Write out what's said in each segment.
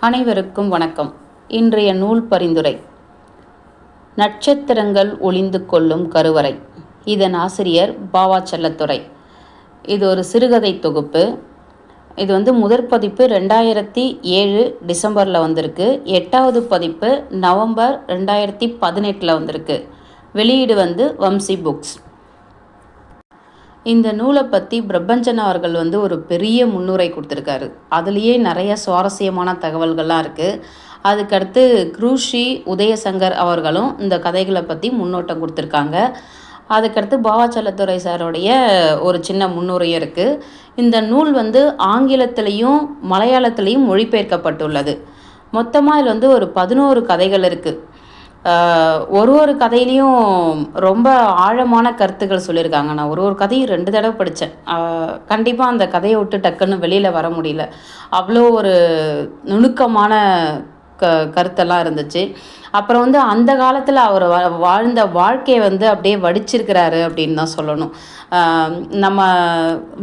அனைவருக்கும் வணக்கம். இன்றைய நூல் பரிந்துரை. நட்சத்திரங்கள் ஒளிந்து கொள்ளும் கருவறை. இதன் ஆசிரியர் பாவா செல்லத்துறை. இது ஒரு சிறுகதை தொகுப்பு. இது வந்து முதற் பதிப்பு ரெண்டாயிரத்தி ஏழு டிசம்பரில் வந்திருக்கு. எட்டாவது பதிப்பு நவம்பர் ரெண்டாயிரத்தி பதினெட்டில் வந்திருக்கு. வெளியீடு வந்து வம்சி புக்ஸ். இந்த நூலை பற்றி பிரபஞ்சன் அவர்கள் வந்து ஒரு பெரிய முன்னுரை கொடுத்துருக்காரு. அதுலேயே நிறைய சுவாரஸ்யமான தகவல்கள்லாம் இருக்குது அதுக்கடுத்து குரூஷி உதயசங்கர் அவர்களும் இந்த கதைகளை பற்றி முன்னோட்டம் கொடுத்துருக்காங்க. அதுக்கடுத்து பாவாச்சலத்துறை சாருடைய ஒரு சின்ன முன்னுரையும் இருக்குது இந்த நூல் வந்து ஆங்கிலத்திலையும் மலையாளத்திலையும் மொழிபெயர்க்கப்பட்டுள்ளது. மொத்தமாக இதில் வந்து ஒரு பதினோரு கதைகள் இருக்குது ஒரு ஒரு கதையிலையும் ரொம்ப ஆழமான கருத்துக்கள் சொல்லியிருக்காங்க. நான் ஒரு ஒரு கதையும் ரெண்டு தடவை படித்தேன் கண்டிப்பாக அந்த கதையை விட்டு டக்குன்னு வெளியில் வர முடியல. அவ்வளோ ஒரு நுணுக்கமான க கருத்தெல்லாம் இருந்துச்சு. அப்புறம் வந்து அந்த காலத்தில் அவர் வா வாழ்ந்த வாழ்க்கையை வந்து அப்படியே வடிச்சிருக்கிறாரு அப்படின்னு தான் சொல்லணும். நம்ம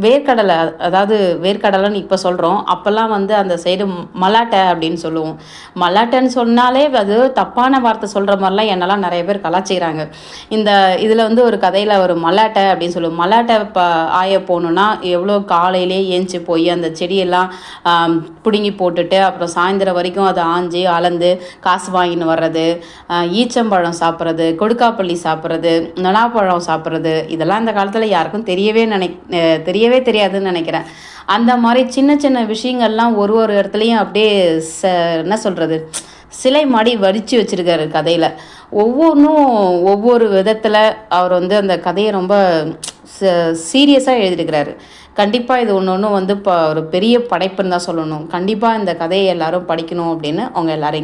வேர்க்கடலை அதாவது வேர்க்கடலைன்னு இப்போ சொல்கிறோம் அப்போல்லாம் வந்து அந்த சைடு மலாட்டை அப்படின்னு சொல்லுவோம். மலாட்டைன்னு சொன்னாலே அது தப்பான வார்த்தை சொல்கிற மாதிரிலாம் என்னெல்லாம் நிறைய பேர் கலாச்சிக்கிறாங்க இந்த இதில் வந்து ஒரு கதையில் ஒரு மலாட்டை அப்படின்னு சொல்லுவோம். மலாட்டை இப்போ ஆய போகணுன்னா எவ்வளோ காலையிலே ஏஞ்சி போய் அந்த செடியெல்லாம் பிடுங்கி போட்டுட்டு அப்புறம் சாயந்தரம் வரைக்கும் அதை ஆஞ்சி அளந்து காசு வாங்கின்னு வர்றது ஈச்சம்பழம் சாப்பிட்றது கொடுக்காப்பள்ளி சாப்பிட்றது நொனாப்பழம் சாப்பிட்றது இதெல்லாம் இந்த காலத்தில் யாருக்கும் தெரியவே நினை தெரியவே தெரியாதுன்னு நினைக்கிறேன். அந்த மாதிரி சின்ன சின்ன விஷயங்கள்லாம் ஒரு ஒரு இடத்துலையும் அப்படியே ச என்ன சொல்கிறது சிலை மாடி வடித்து வச்சுருக்காரு கதையில். ஒவ்வொன்றும் ஒவ்வொரு விதத்தில் அவர் வந்து அந்த கதையை ரொம்ப சீரியஸாக எழுதியிருக்கிறாரு. கண்டிப்பாக இது ஒன்று ஒன்று வந்து இப்போ ஒரு பெரிய படைப்புன்னு தான் சொல்லணும். கண்டிப்பாக இந்த கதையை எல்லாரும் படிக்கணும் அப்படின்னு அவங்க எல்லாரையும்